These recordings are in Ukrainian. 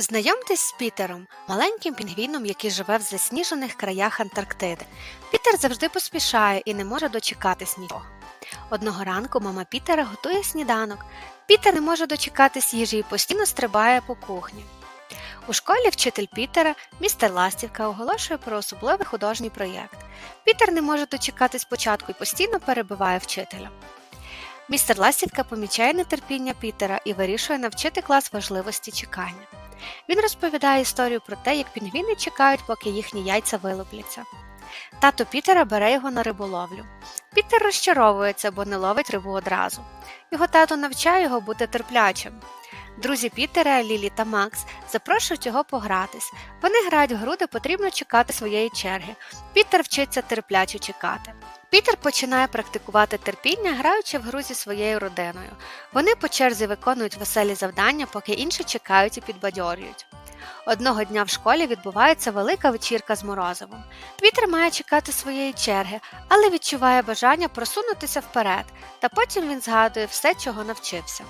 Знайомтесь з Пітером, маленьким пінгвіном, який живе в засніжених краях Антарктиди. Пітер завжди поспішає і не може дочекатись нічого. Одного ранку мама Пітера готує сніданок. Пітер не може дочекатись їжі і постійно стрибає по кухні. У школі вчитель Пітера, містер Ластівка, оголошує про особливий художній проєкт. Пітер не може дочекатись початку і постійно перебиває вчителя. Містер Ластівка помічає нетерпіння Пітера і вирішує навчити клас важливості чекання. Він розповідає історію про те, як пінгвіни чекають, поки їхні яйця вилупляться. Тато Пітера бере його на риболовлю. Пітер розчаровується, бо не ловить рибу одразу. Його тато навчає його бути терплячим. Друзі Пітера, Лілі та Макс запрошують його погратись. Вони грають в гру, де потрібно чекати своєї черги. Пітер вчиться терпляче чекати. Пітер починає практикувати терпіння, граючи в гру зі своєю родиною. Вони по черзі виконують веселі завдання, поки інші чекають і підбадьорюють. Одного дня в школі відбувається велика вечірка з морозивом. Пітер має чекати своєї черги, але відчуває бажання просунутися вперед, та потім він згадує все, чого навчився.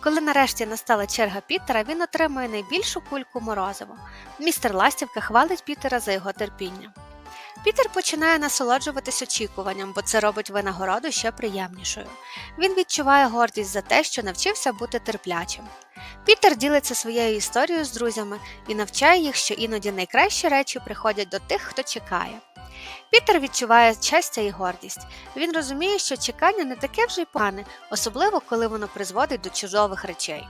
Коли нарешті настала черга Пітера, він отримує найбільшу кульку морозиво. Містер Ластівка хвалить Пітера за його терпіння. Пітер починає насолоджуватись очікуванням, бо це робить винагороду ще приємнішою. Він відчуває гордість за те, що навчився бути терплячим. Пітер ділиться своєю історією з друзями і навчає їх, що іноді найкращі речі приходять до тих, хто чекає. Пітер відчуває щастя і гордість. Він розуміє, що чекання не таке вже й погане, особливо коли воно призводить до чужових речей.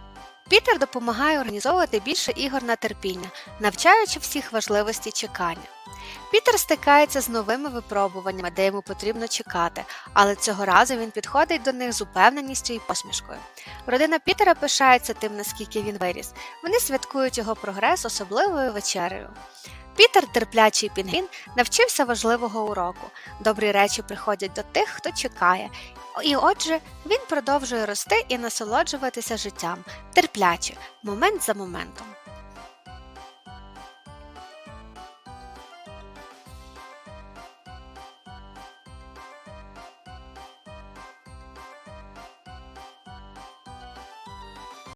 Пітер допомагає організовувати більше ігор на терпіння, навчаючи всіх важливості чекання. Пітер стикається з новими випробуваннями, де йому потрібно чекати, але цього разу він підходить до них з упевненістю і посмішкою. Родина Пітера пишається тим, наскільки він виріс. Вони святкують його прогрес особливою вечерею. Пітер, терплячий пінгвін, навчився важливого уроку. Добрі речі приходять до тих, хто чекає. І отже, він продовжує рости і насолоджуватися життям, терпляче, момент за моментом.